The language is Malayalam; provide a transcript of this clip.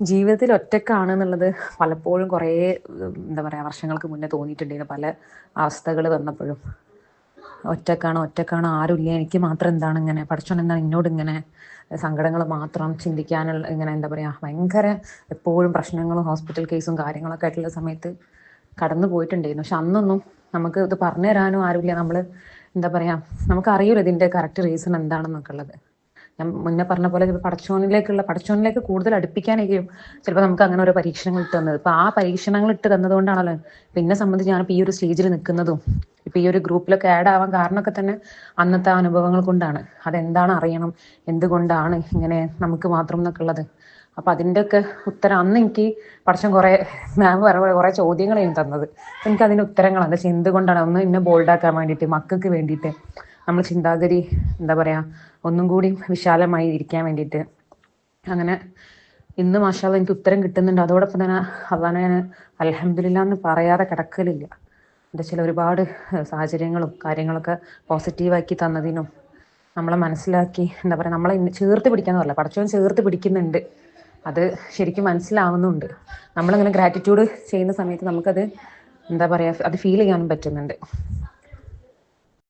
ജീവിതത്തിൽ ഒറ്റക്കാണ് എന്നുള്ളത് പലപ്പോഴും കുറേ എന്താ പറയാ വർഷങ്ങൾക്ക് മുന്നേ തോന്നിയിട്ടുണ്ടായിരുന്നു. പല അവസ്ഥകൾ വന്നപ്പോഴും. ഒറ്റക്കാണ് ഒറ്റക്കാണ് ആരുമില്ല. എനിക്ക് മാത്രം എന്താണ് ഇങ്ങനെ? പഠിച്ചോൻ എന്താണ് എന്നോട് ഇങ്ങനെ? സങ്കടങ്ങൾ മാത്രം ചിന്തിക്കാനുള്ള ഇങ്ങനെ എന്താ പറയാ ഭയങ്കര എപ്പോഴും പ്രശ്നങ്ങളും ഹോസ്പിറ്റൽ കേസും കാര്യങ്ങളൊക്കെ ആയിട്ടുള്ള സമയത്ത് കടന്നു പോയിട്ടുണ്ടായിരുന്നു. പക്ഷെ അന്നൊന്നും നമുക്ക് ഇത് പറഞ്ഞു തരാനും ആരുമില്ല. നമ്മൾ എന്താ പറയാ നമുക്ക് അറിയൂല ഇതിന്റെ കറക്റ്റ് റീസൺ എന്താണെന്നൊക്കെ ഉള്ളത്. ഞാൻ മുന്നേ പറഞ്ഞ പോലെ പടച്ചോനിലേക്കുള്ള പടച്ചോനിലേക്ക് കൂടുതൽ അടുപ്പിക്കാനൊക്കെയും ചിലപ്പോൾ നമുക്ക് അങ്ങനെ ഓരോ പരീക്ഷണങ്ങൾ ഇട്ട് തന്നത്. ഇപ്പൊ ആ പരീക്ഷണങ്ങൾ ഇട്ട് തന്നതുകൊണ്ടാണല്ലോ പിന്നെ സംബന്ധിച്ച് ഞാനിപ്പോൾ ഈ ഒരു സ്റ്റേജിൽ നിൽക്കുന്നതും ഇപ്പൊ ഈ ഒരു ഗ്രൂപ്പിലൊക്കെ ആഡ് ആവാൻ കാരണമൊക്കെ തന്നെ അന്നത്തെ അനുഭവങ്ങൾ കൊണ്ടാണ്. അതെന്താണ് അറിയണം എന്തുകൊണ്ടാണ് ഇങ്ങനെ നമുക്ക് മാത്രം എന്നൊക്കെ ഉള്ളത്. അപ്പൊ അതിന്റെയൊക്കെ ഉത്തരം അന്ന് എനിക്ക് പഠിച്ചം കുറെ മാം പറഞ്ഞ കുറെ ചോദ്യങ്ങളായിരുന്നു തന്നത്. എനിക്ക് അതിന്റെ ഉത്തരങ്ങളാണ്. എന്തുകൊണ്ടാണ് ഒന്ന് ഇന്നെ ബോൾഡാക്കാൻ വേണ്ടിയിട്ട് മക്കൾക്ക് വേണ്ടിയിട്ട് നമ്മൾ ചിന്താഗതി എന്താ പറയാ ഒന്നും കൂടി വിശാലമായി ഇരിക്കാൻ വേണ്ടിയിട്ട്. അങ്ങനെ ഇന്ന് മാഷാല്ല എനിക്ക് ഉത്തരം കിട്ടുന്നുണ്ട്. അതോടൊപ്പം തന്നെ അതാണ് ഞാൻ അലഹമില്ല എന്ന് പറയാതെ കിടക്കലില്ല. എന്താ ചില ഒരുപാട് സാഹചര്യങ്ങളും കാര്യങ്ങളൊക്കെ പോസിറ്റീവാക്കി തന്നതിനും നമ്മളെ മനസ്സിലാക്കി എന്താ പറയുക നമ്മളെ ചേർത്ത് പിടിക്കാന്ന് പറയില്ല പടച്ചവൻ ചേർത്ത് പിടിക്കുന്നുണ്ട്. അത് ശരിക്കും മനസ്സിലാവുന്നുണ്ട്. നമ്മളിങ്ങനെ ഗ്രാറ്റിറ്റ്യൂഡ് ചെയ്യുന്ന സമയത്ത് നമുക്കത് എന്താ പറയുക അത് ഫീൽ ചെയ്യാനും പറ്റുന്നുണ്ട്.